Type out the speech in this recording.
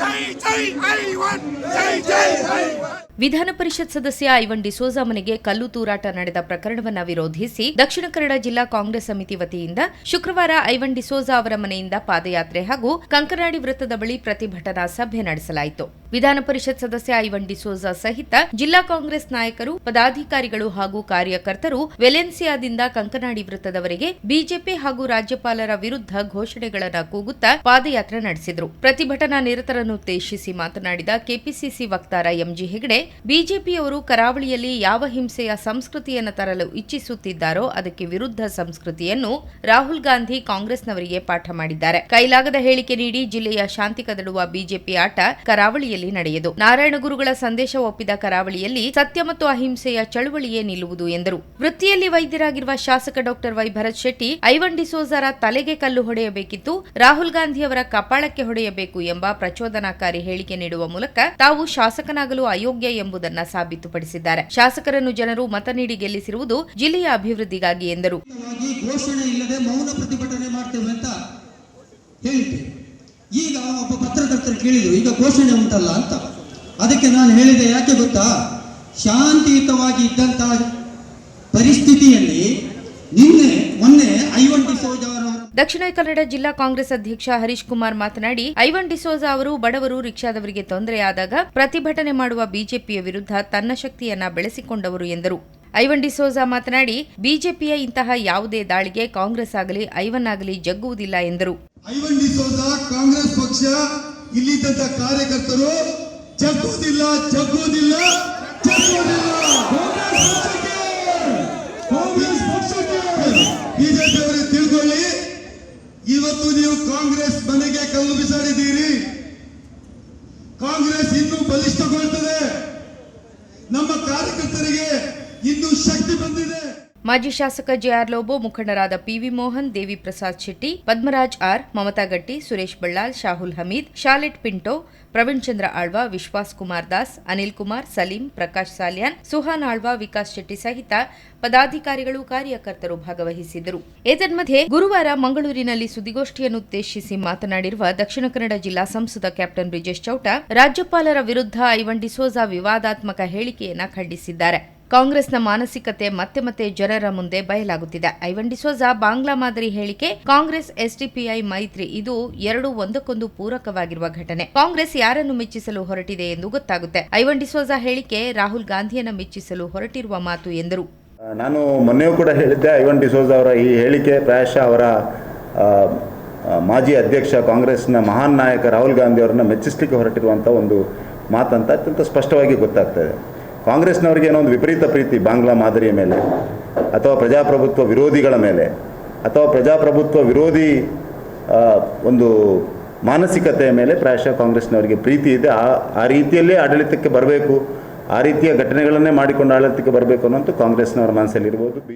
ಜೈ ಜೈ ಐವನ್ ಜೈ ಜೈ ಐವನ್ ವಿಧಾನ ಪರಿಷತ್ ಸದಸ್ಯ ಐವನ್ ಡಿಸೋಜಾ ಮನೆಗೆ ಕಲ್ಲು ತೂರಾಟ ನಡೆದ ಪ್ರಕರಣವನ್ನು ವಿರೋಧಿಸಿ ದಕ್ಷಿಣ ಕನ್ನಡ ಜಿಲ್ಲಾ ಕಾಂಗ್ರೆಸ್ ಸಮಿತಿ ವತಿಯಿಂದ ಶುಕ್ರವಾರ ಐವನ್ ಡಿಸೋಜಾ ಅವರ ಮನೆಯಿಂದ ಪಾದಯಾತ್ರೆ ಹಾಗೂ ಕಂಕನಾಡಿ ವೃತ್ತದ ಬಳಿ ಪ್ರತಿಭಟನಾ ಸಭೆ ನಡೆಸಲಾಯಿತು. ವಿಧಾನ ಪರಿಷತ್ ಸದಸ್ಯ ಐವನ್ ಡಿಸೋಜಾ ಸಹಿತ ಜಿಲ್ಲಾ ಕಾಂಗ್ರೆಸ್ ನಾಯಕರು, ಪದಾಧಿಕಾರಿಗಳು ಹಾಗೂ ಕಾರ್ಯಕರ್ತರು ವೆಲೆನ್ಸಿಯಾದಿಂದ ಕಂಕನಾಡಿ ವೃತ್ತದವರೆಗೆ ಬಿಜೆಪಿ ಹಾಗೂ ರಾಜ್ಯಪಾಲರ ವಿರುದ್ಧ ಘೋಷಣೆಗಳನ್ನು ಕೂಗುತ್ತಾ ಪಾದಯಾತ್ರೆ ನಡೆಸಿದರು. ಪ್ರತಿಭಟನಾ ನಿರತರನ್ನುದ್ದೇಶಿಸಿ ಮಾತನಾಡಿದ ಕೆಪಿಸಿಸಿ ವಕ್ತಾರ ಎಂಜಿ ಹೆಗಡೆ ಬಿಜೆಪಿಯವರು ಕರಾವಳಿಯಲ್ಲಿ ಯಾವ ಹಿಂಸೆಯ ಸಂಸ್ಕೃತಿಯನ್ನು ತರಲು ಇಚ್ಛಿಸುತ್ತಿದ್ದಾರೋ ಅದಕ್ಕೆ ವಿರುದ್ಧ ಸಂಸ್ಕೃತಿಯನ್ನು ರಾಹುಲ್ ಗಾಂಧಿ ಕಾಂಗ್ರೆಸ್ನವರಿಗೆ ಪಾಠ ಮಾಡಿದ್ದಾರೆ. ಕೈಲಾಗದ ಹೇಳಿಕೆ ನೀಡಿ ಜಿಲ್ಲೆಯ ಶಾಂತಿ ಕದಡುವ ಬಿಜೆಪಿ ಆಟ ಕರಾವಳಿಯಲ್ಲಿ ನಡೆಯದು. ನಾರಾಯಣಗುರುಗಳ ಸಂದೇಶ ಒಪ್ಪಿದ ಕರಾವಳಿಯಲ್ಲಿ ಸತ್ಯ ಮತ್ತು ಅಹಿಂಸೆಯ ಚಳುವಳಿಯೇ ನಿಲ್ಲುವುದು ಎಂದರು. ವೃತ್ತಿಯಲ್ಲಿ ವೈದ್ಯರಾಗಿರುವ ಶಾಸಕ doctor Y Bharat Shetty, Ivan ಡಿಸೋಜರ ತಲೆಗೆ ಕಲ್ಲು ಹೊಡೆಯಬೇಕಿತ್ತು, ರಾಹುಲ್ ಗಾಂಧಿ ಅವರ ಕಪಾಳಕ್ಕೆ ಹೊಡೆಯಬೇಕು ಎಂಬ ಪ್ರಚೋದನಾಕಾರಿ ಹೇಳಿಕೆ ನೀಡುವ ಮೂಲಕ ತಾವು ಶಾಸಕನಾಗಲು ಅಯೋಗ್ಯ ಎಂಬುದನ್ನ ಸಾಬೀತುಪಡಿಸಿದ್ದಾರೆ. ಶಾಸಕರನ್ನು ಜನರು ಮತ ನೀಡಿ ಗೆಲ್ಲಿಸಿರುವುದು ಜಿಲ್ಲೆಯ ಅಭಿವೃದ್ಧಿಗಾಗಿ ಎಂದರು. ಈಗ ಒಬ್ಬ ಪತ್ರಕರ್ತರು ಕೇಳಿದ್ರು, ಈಗ ಘೋಷಣೆ ಉಂಟಲ್ಲ ಅಂತ. ಅದಕ್ಕೆ ನಾನು ಹೇಳಿದೆ, ಯಾಕೆ ಗೊತ್ತಾ? ಶಾಂತಿಯುತವಾಗಿ ಇದ್ದಂತಹ ಪರಿಸ್ಥಿತಿಯಲ್ಲಿ ಐವನ್ ಡಿಸೋಜ ಅವರವರ ದಕ್ಷಿಣ ಕನ್ನಡ ಜಿಲ್ಲಾ ಕಾಂಗ್ರೆಸ್ ಅಧ್ಯಕ್ಷ ಹರೀಶ್ ಕುಮಾರ್ ಮಾತನಾಡಿ ಐವನ್ ಡಿಸೋಜ ಅವರು ಬಡವರು ರಿಕ್ಷಾದವರಿಗೆ ತೊಂದರೆಯಾದಾಗ ಪ್ರತಿಭಟನೆ ಮಾಡುವ ಬಿಜೆಪಿಯ ವಿರುದ್ಧ ತನ್ನ ಶಕ್ತಿಯನ್ನ ಬೆಳೆಸಿಕೊಂಡವರು ಎಂದರು. ಐವನ್ ಡಿಸೋಜಾ ಮಾತನಾಡಿ ಬಿಜೆಪಿಯ ಇಂತಹ ಯಾವುದೇ ದಾಳಿಗೆ ಕಾಂಗ್ರೆಸ್ ಆಗಲಿ ಐವನ್ ಆಗಲಿ ಜಗ್ಗುವುದಿಲ್ಲ ಎಂದರು. ಐವನ್ ಡಿಸೋಜ ಕಾಂಗ್ರೆಸ್ ಪಕ್ಷ ಇಲ್ಲಿದ್ದಂತ ಕಾರ್ಯಕರ್ತರು ಜಗ್ಗುವುದಿಲ್ಲ ಜಗ್ಗುವುದಿಲ್ಲ ಬಿಜೆಪಿ ಕಾಂಗ್ರೆಸ್ ಪಕ್ಷಕ್ಕೆ ಬಿಜೆಪಿ ಕಾಂಗ್ರೆಸ್ ಮನೆಗೆ ಕಲ್ಲು ಬಿಸಾಡಿದ್ದೀರಿ. ಕಾಂಗ್ರೆಸ್ ಇನ್ನೂ ಬಲಿಷ್ಠಗೊಳ್ತದೆ. ನಮ್ಮ ಕಾರ್ಯಕರ್ತರಿಗೆ ಇನ್ನೂ ಶಕ್ತಿ ಬಂದಿದೆ. ಮಾಜಿ ಶಾಸಕ ಜೆಆರ್ ಲೋಬೋ, ಮುಖಂಡರಾದ ಪಿವಿ ಮೋಹನ್, ದೇವಿ ಪ್ರಸಾದ್ ಶೆಟ್ಟಿ, ಪದ್ಮರಾಜ್ ಆರ್, ಮಮತಾ ಗಟ್ಟಿ, ಸುರೇಶ್ ಬಳ್ಳಾಲ್ ಶಾಹುಲ್ ಹಮೀದ್, ಶಾಲೆಟ್ ಪಿಂಟೋ, ಪ್ರವೀಣ್ ಚಂದ್ರ ಆಳ್ವ, ವಿಶ್ವಾಸ್ ಕುಮಾರ್ ದಾಸ್, ಅನಿಲ್ ಕುಮಾರ್, ಸಲೀಂ, ಪ್ರಕಾಶ್ ಸಾಲ್ಯಾನ್, ಸುಹಾನ್ ಆಳ್ವ, ವಿಕಾಸ್ ಶೆಟ್ಟಿ ಸಹಿತ ಪದಾಧಿಕಾರಿಗಳು, ಕಾರ್ಯಕರ್ತರು ಭಾಗವಹಿಸಿದ್ದರು. ಏತನ್ಮಧ್ಯೆ ಗುರುವಾರ ಮಂಗಳೂರಿನಲ್ಲಿ ಸುದ್ದಿಗೋಷ್ಠಿಯನ್ನುದ್ದೇಶಿಸಿ ಮಾತನಾಡಿರುವ ದಕ್ಷಿಣ ಕನ್ನಡ ಜಿಲ್ಲಾ ಸಂಸದ ಕ್ಯಾಪ್ಟನ್ ಬ್ರಿಜೇಶ್ ಚೌಟ, ರಾಜ್ಯಪಾಲರ ವಿರುದ್ಧ ಐವನ್ ಡಿಸೋಜಾ ವಿವಾದಾತ್ಮಕ ಹೇಳಿಕೆಯನ್ನು ಖಂಡಿಸಿದ್ದಾರೆ. ಕಾಂಗ್ರೆಸ್ನ ಮಾನಸಿಕತೆ ಮತ್ತೆ ಮತ್ತೆ ಜನರ ಮುಂದೆ ಬಯಲಾಗುತ್ತಿದೆ. ಐವನ್ ಡಿಸೋಜಾ ಬಾಂಗ್ಲಾ ಮಾದರಿ ಹೇಳಿಕೆ, ಕಾಂಗ್ರೆಸ್ ಎಸ್ಡಿಪಿಐ ಮೈತ್ರಿ, ಇದು ಎರಡು ಒಂದಕ್ಕೊಂದು ಪೂರಕವಾಗಿರುವ ಘಟನೆ. ಕಾಂಗ್ರೆಸ್ ಯಾರನ್ನು ಮೆಚ್ಚಿಸಲು ಹೊರಟಿದೆ ಎಂದು ಗೊತ್ತಾಗುತ್ತೆ. ಐವನ್ ಡಿಸೋಜಾ ಹೇಳಿಕೆ, ರಾಹುಲ್ ಗಾಂಧಿಯನ್ನು ಮೆಚ್ಚಿಸಲು ಹೊರಟಿರುವ ಮಾತು ಎಂದರು. ನಾನು ಮೊನ್ನೆಯೂ ಕೂಡ ಹೇಳಿದ್ದೆ, ಐವನ್ ಡಿಸೋಜಾ ಅವರ ಈ ಹೇಳಿಕೆ ಪ್ರಾಯಶಃ ಅವರ ಮಾಜಿ ಅಧ್ಯಕ್ಷ ಕಾಂಗ್ರೆಸ್ನ ಮಹಾನ್ ನಾಯಕ ರಾಹುಲ್ ಗಾಂಧಿ ಅವರನ್ನ ಮೆಚ್ಚಿಸಲಿಕ್ಕೆ ಹೊರಟಿರುವಂಥ ಒಂದು ಮಾತಂತ ಅತ್ಯಂತ ಸ್ಪಷ್ಟವಾಗಿ ಗೊತ್ತಾಗ್ತದೆ ಕಾಂಗ್ರೆಸ್ನವರಿಗೆ ಏನೋ ಒಂದು ವಿಪರೀತ ಪ್ರೀತಿ ಬಾಂಗ್ಲಾ ಮಾದರಿಯ ಮೇಲೆ, ಅಥವಾ ಪ್ರಜಾಪ್ರಭುತ್ವ ವಿರೋಧಿಗಳ ಮೇಲೆ, ಅಥವಾ ಪ್ರಜಾಪ್ರಭುತ್ವ ವಿರೋಧಿ ಒಂದು ಮಾನಸಿಕತೆಯ ಮೇಲೆ ಪ್ರಾಯಶಃ ಕಾಂಗ್ರೆಸ್ನವರಿಗೆ ಪ್ರೀತಿ ಇದೆ. ಆ ಆ ರೀತಿಯಲ್ಲೇ ಆಡಳಿತಕ್ಕೆ ಬರಬೇಕು, ಆ ರೀತಿಯ ಘಟನೆಗಳನ್ನೇ ಮಾಡಿಕೊಂಡು ಆಡಳಿತಕ್ಕೆ ಬರಬೇಕು ಅನ್ನೋಂಥ ಕಾಂಗ್ರೆಸ್ನವರ ಮನಸ್ಸಲ್ಲಿರ್ಬೋದು.